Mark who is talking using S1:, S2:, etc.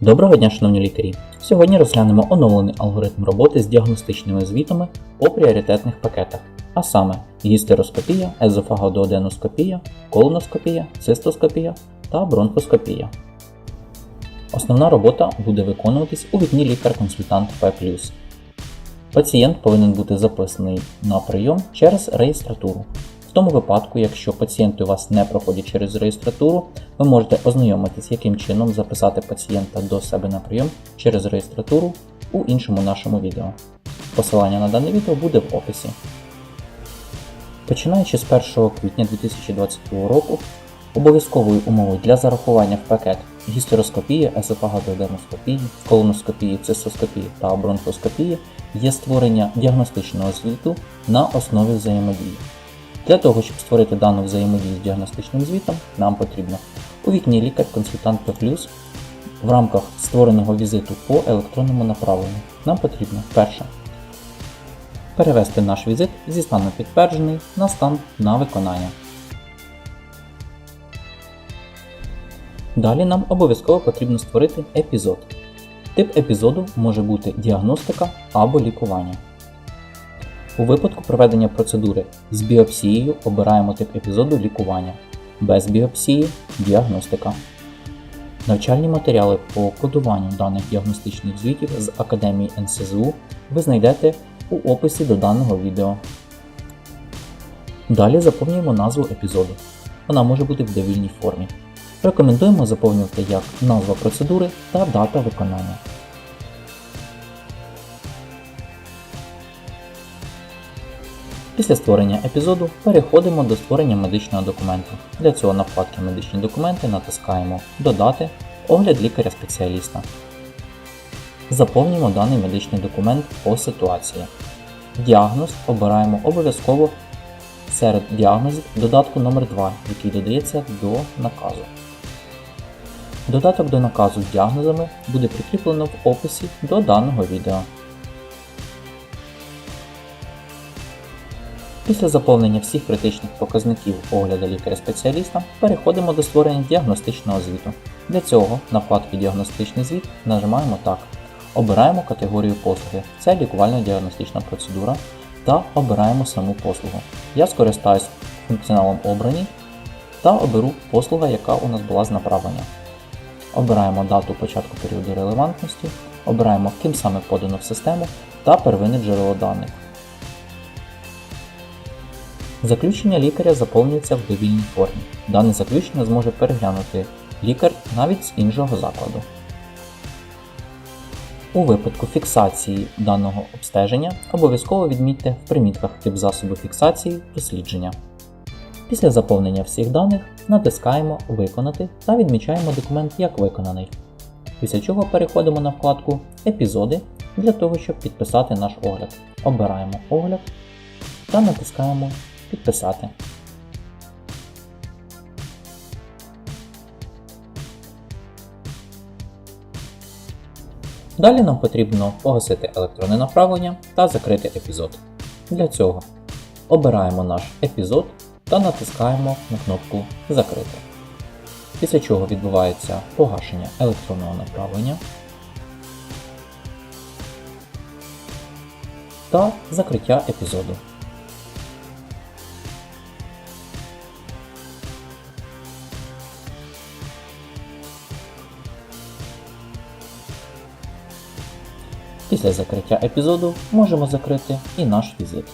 S1: Доброго дня, шановні лікарі! Сьогодні розглянемо оновлений алгоритм роботи з діагностичними звітами по пріоритетних пакетах, а саме гістероскопія, езофагодооденоскопія, колоноскопія, цистоскопія та бронхоскопія. Основна робота буде виконуватись у вікні лікар-консультант П. Пацієнт повинен бути записаний на прийом через реєстратуру. Тому випадку, якщо пацієнти у вас не проходять через реєстратуру, ви можете ознайомитись, яким чином записати пацієнта до себе на прийом через реєстратуру у іншому нашому відео. Посилання на дане відео буде в описі. Починаючи з 1 квітня 2022 року, обов'язковою умовою для зарахування в пакет гістероскопії, есофагодооденоскопії, колоноскопії, цистоскопії та бронхоскопії є створення діагностичного звіту на основі взаємодії. Для того, щоб створити дану взаємодію з діагностичним звітом, нам потрібно у вікні лікар-консультант П+, в рамках створеного візиту по електронному направленню, нам потрібно перше перевести наш візит зі стану підтверджений на стан на виконання. Далі нам обов'язково потрібно створити епізод. Тип епізоду може бути діагностика або лікування. У випадку проведення процедури з біопсією обираємо тип епізоду лікування, без біопсії діагностика. Навчальні матеріали по кодуванню даних діагностичних звітів з Академії НСЗУ ви знайдете у описі до даного відео. Далі заповнюємо назву епізоду. Вона може бути в довільній формі. Рекомендуємо заповнювати як назва процедури та дата виконання. Після створення епізоду переходимо до створення медичного документу. Для цього на вкладці Медичні документи натискаємо Додати огляд лікаря-спеціаліста. Заповнюємо даний медичний документ по ситуації. Діагноз обираємо обов'язково серед діагнозів додатку номер 2 який додається до наказу. Додаток до наказу з діагнозами буде прикріплено в описі до даного відео. Після заповнення всіх критичних показників огляду лікаря-спеціаліста переходимо до створення діагностичного звіту. Для цього на вкладці Діагностичний звіт нажимаємо так. Обираємо категорію послуги, це лікувально-діагностична процедура, та обираємо саму послугу. Я скористаюсь функціоналом обрані та оберу послуга, яка у нас була з направлення. Обираємо дату початку періоду релевантності, обираємо ким саме подано в систему та первинне джерело даних. Заключення лікаря заповнюється в довільній формі. Дане заключення зможе переглянути лікар навіть з іншого закладу. У випадку фіксації даного обстеження обов'язково відмітьте в примітках тип засобу фіксації дослідження. Після заповнення всіх даних натискаємо Виконати та відмічаємо документ як виконаний. Після чого переходимо на вкладку Епізоди для того, щоб підписати наш огляд. Обираємо огляд та натискаємо Підписати. Далі нам потрібно погасити електронне направлення та закрити епізод. Для цього обираємо наш епізод та натискаємо на кнопку Закрити. Після чого відбувається погашення електронного направлення та закриття епізоду. Після закриття епізоду можемо закрити і наш візит.